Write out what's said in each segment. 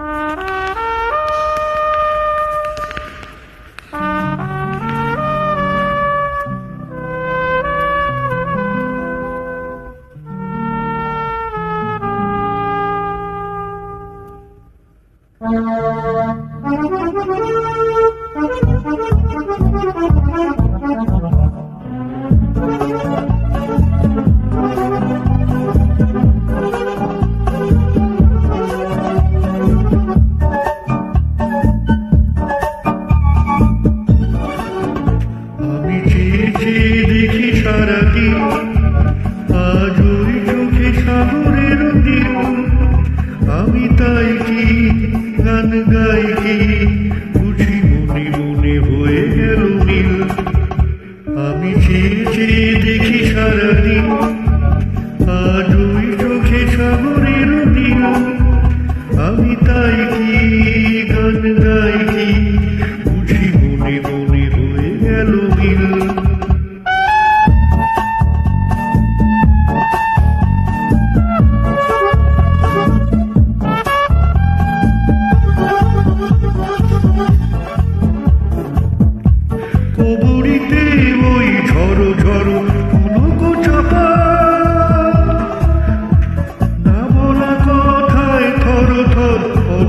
আমি চেয়ে দেখি সারাদিন। আজ ওই চোখে সাগরের দিন আমি তাই কি গান গাই কি বুঝি মনে মনে হয়ে গেল নীল। আমি চেয়ে চেয়ে দেখি সারাদিন। আজ ওই চোখে সাগরের দিন আমি তাই কি গান গাই কি বুঝি মনে মনে হয়ে গেল নীল।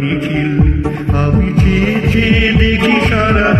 নিখিল আমি চেয়ে চেয়ে দেখি সারাদিন